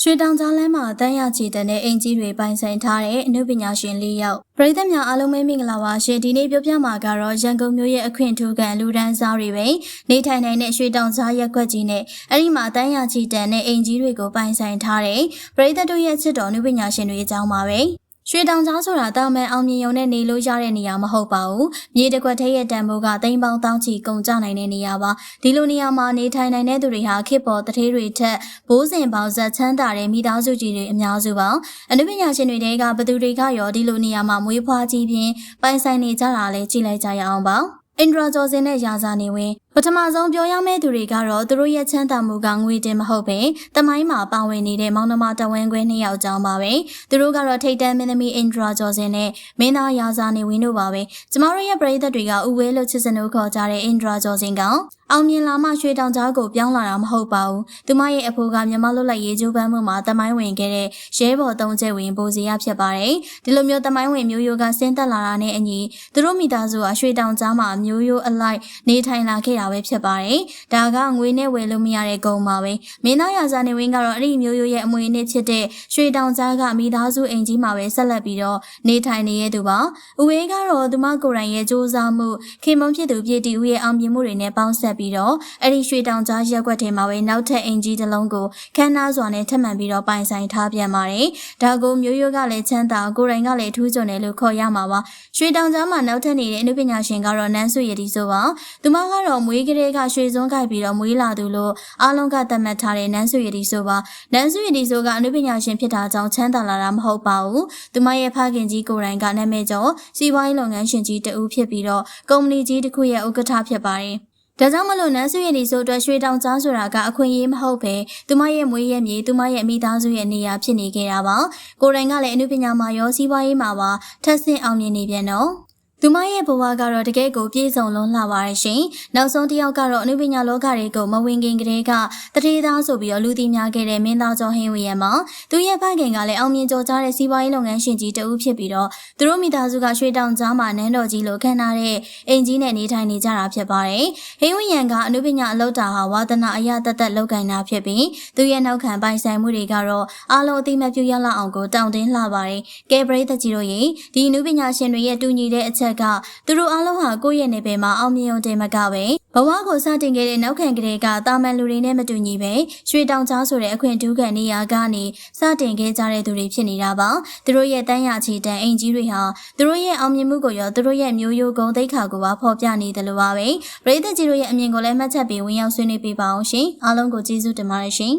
ရွှေတောင်ကြားလမ်းမှာတန်းရချီတဲ့အင်ကြီးတွေပိုင်ဆိုင်ထားတဲ့အနုပညာရှင်၄ယောက်ပရိသတ်များအားလုံးပဲမင်္ဂလာပါရှင်ဒီနေ့ပြောပြမှာကတော့ရန်ကုန်မြို့ရဲ့အခွင့်ထူးခံလူဒန်းစားတွေပဲနေထိုင်နိုင်တဲ့ရွှေတောင်ကြားရက်ကွက်ကြီးနဲ့အဲ့ဒီမှာတန်းရချီတဲ့အင်ကြီးတွေကိုပိုင်ဆိုင်ထားတဲ့ပရိသတ်တို့ရဲ့ချစ်တော်အနုပညာရှင်တွေအကြောင်းပါပဲ ရွှေတောင်ကြားဆိုတာတာမန်အောင်မြင်ရုံနဲ့နေလို့ရတဲ့နေရာမဟုတ်ပါဘူး။မြေတကွက်ထဲရဲ့တန်ဖိုးကတိမ်ပေါင်းတောင်းချီကုန်ကြနိုင်တဲ့နေရာပါ။ဒီလိုနေရာမှာနေထိုင်နိုင်တဲ့သူတွေဟာခေတ်ပေါ်တထေးတွေထက်ဘိုးစဉ်ပေါင်းဆက်ချမ်းသာတဲ့မိသားစုကြီးတွေအများစုပါ။အနုပညာရှင်တွေတဲကဘသူတွေကရောဒီလိုနေရာမှာမွေးဖွားကြီးပြင်းပိုင်ဆိုင်နေကြတာလဲကြည့်လိုက်ကြရအောင်ပါ။ အင်ဒရာဂျော်စင်နဲ့ယာဇာနေဝင်ပထမဆုံးပြောရမယ့်သူတွေကတော့သူတို့ရဲ့ချမ်းသာမှုကငွေတင်မဟုတ်ပဲတမိုင်းမှာပါဝင်နေတဲ့မောင်နှမတဝင်းခွဲနှစ်ယောက်ကြောင်းပါပဲသူတို့ကတော့ထိတ်တန်းမင်းသမီးအင်ဒရာဂျော်စင်နဲ့မင်းသားယာဇာနေဝင်တို့ပါပဲကျမတို့ရဲ့ပရိသတ်တွေကဥဝဲလို့ချစ်စနိုးခေါ်ကြတဲ့အင်ဒရာဂျော်စင်က အောင်မြင်လာမှရွှေတောင်ကြားကိုပြောင်းလာတာမဟုတ်ပါဘူး။သူမရဲ့အဖိုးကမြန်မာလွတ်လပ်ရေးကြိုးပမ်းမှုမှာတမိုင်းဝင်ခဲ့တဲ့ရဲဘော်သုံးချက်ဝင်ပိုစီရဖြစ်ပါတယ်။ဒီလိုမျိုးတမိုင်းဝင်မျိုးရိုးကဆင်းသက်လာတာနဲ့အညီသူတို့မိသားစုကရွှေတောင်ကြားမှာမျိုးရိုးအလိုက်နေထိုင်လာခဲ့တာပဲဖြစ်ပါတယ်။ဒါကငွေနဲ့ဝယ်လို့မရတဲ့ကုန်ပါပဲ။မင်းသားရာဇာနေဝင်းကတော့အဲ့ဒီမျိုးရိုးရဲ့အမွေအနှစ်ဖြစ်တဲ့ရွှေတောင်ကြားကမိသားစုအိမ်ကြီးမှာပဲဆက်လက်ပြီးတော့နေထိုင်နေရသူပါ။ဦးဝေးကတော့သူမကိုယ်တိုင်ရဲ့စူးစမ်းမှုခင်မုံဖြစ်သူပြည်တီဦးရဲ့အောင်မြင်မှုတွေနဲ့ပေါင်းဆက်ပြီးတော့အဲ့ဒီရွှေတောင်ကြားရက်ွက်ထဲမှာပဲနောက်ထပ်အင်ကြီးတစ်လုံးကိုခန်းနာစွာနဲ့ထပ်မံပြီးတော့ပိုင်ဆိုင်ထားပြန်ပါတယ်။ဒါကိုမျိုးရိုးကလည်းချမ်းသာကိုယ်တိုင်ကလည်းထူးချွန်တယ်လို့ခေါ်ရမှာပါ။ရွှေတောင်ကြားမှာနောက်ထပ်နေတဲ့အနုပညာရှင်ကတော့နန်းစုရည်ဒီဆိုပါ။သူမကတော့မွေးကလေးကရွှေစွန်းကြိုက်ပြီးတော့မွေးလာသူလို့အားလုံးကသတ်မှတ်ထားတဲ့နန်းစုရည်ဒီဆိုပါ။နန်းစုရည်ဒီဆိုကအနုပညာရှင်ဖြစ်တာကြောင့်ချမ်းသာလာတာမဟုတ်ပါဘူး။သူမရဲ့ဖခင်ကြီးကိုယ်တိုင်ကနာမည်ကျော်စီးပွားရေးလုပ်ငန်းရှင်ကြီးတဦးဖြစ်ပြီးတော့ကုမ္ပဏီကြီးတစ်ခုရဲ့ဥက္ကဋ္ဌဖြစ်ပါတယ်။ ဒါကြောင့်မလို့နန်းစုရည်ဒီဆိုအတွက်ရွှေတောင်ကြားဆိုတာကအခွင့်အရေးမဟုတ်ပဲသူမရဲ့မွေးရဲ့မြေသူမရဲ့မိသားစုရဲ့နေရာဖြစ်နေခဲ့တာပါကိုယ်တိုင်ကလည်းအမှုပညာမှာရောစီးပွားရေးမှာပါထက်ဆင့်အောင်မြင်နေပြန်တော့ သူမရဲ့ဘဝကတော့တကယ်ကိုပြည့်စုံလုံးလှပါရဲ့ရှင်။နောက်ဆုံးတစ်ယောက်ကတော့အနုပညာလောကတွေကိုမဝင်ခင်ကတည်းကတတိသားဆိုပြီးတော့လူသိများခဲ့တဲ့မင်းသားကျော်ဟင်းဝေရမှာသူရဲ့ဖခင်ကလည်းအောင်မြင်ကျော်ကြားတဲ့စီးပွားရေးလုပ်ငန်းရှင်ကြီးတဦးဖြစ်ပြီးတော့သူတို့မိသားစုကရွှေတောင်ကြားမှာနန်းတော်ကြီးလိုခန့်ထားတဲ့အိမ်ကြီးနဲ့နေထိုင်နေကြတာဖြစ်ပါတယ်။ဟင်းဝေရန်ကအနုပညာအလုပ်တာဟာဝါသနာအရတသက်လုပ်ကင်တာဖြစ်ပြီးသူရဲ့နောက်ခံပိုင်ဆိုင်မှုတွေကတော့အားလုံးအသိမှတ်ပြုရလောက်အောင်ကိုတောင်းတင်းလှပါတယ်။ကဲပရိသတ်ကြီးတို့ရေဒီအနုပညာရှင်တွေရဲ့တူညီတဲ့အချက်ကသူတို့အားလုံးဟာကိုယ့်ရဲ့နေပယ်မှာအောင်မြင်ုံတင်မကပဲဘဝကိုစတင်ခဲ့တဲ့နောက်ခံကလေးကတာမန်လူတွေနဲ့မတူညီပဲရွှေတောင်ကြားဆိုတဲ့အခွင့်အထူးခံနေရာကနေစတင်ခဲ့ကြတဲ့သူတွေဖြစ်နေတာပါသူတို့ရဲ့တန်းရချီတန်းအိမ်ကြီးတွေဟာသူတို့ရဲ့အောင်မြင်မှုကိုရောသူတို့ရဲ့မျိုးရိုးဂုံသိက္ခာကိုပါဖော်ပြနေတယ်လို့ပါပဲပရိသတ်ကြီးတို့ရဲ့အမြင်ကိုလည်းမှတ်ချက်ပြီးဝင်ရောက်ဆွေးနွေးပေးပါအောင်ရှင်အားလုံးကိုကျေးဇူးတင်ပါတယ်ရှင်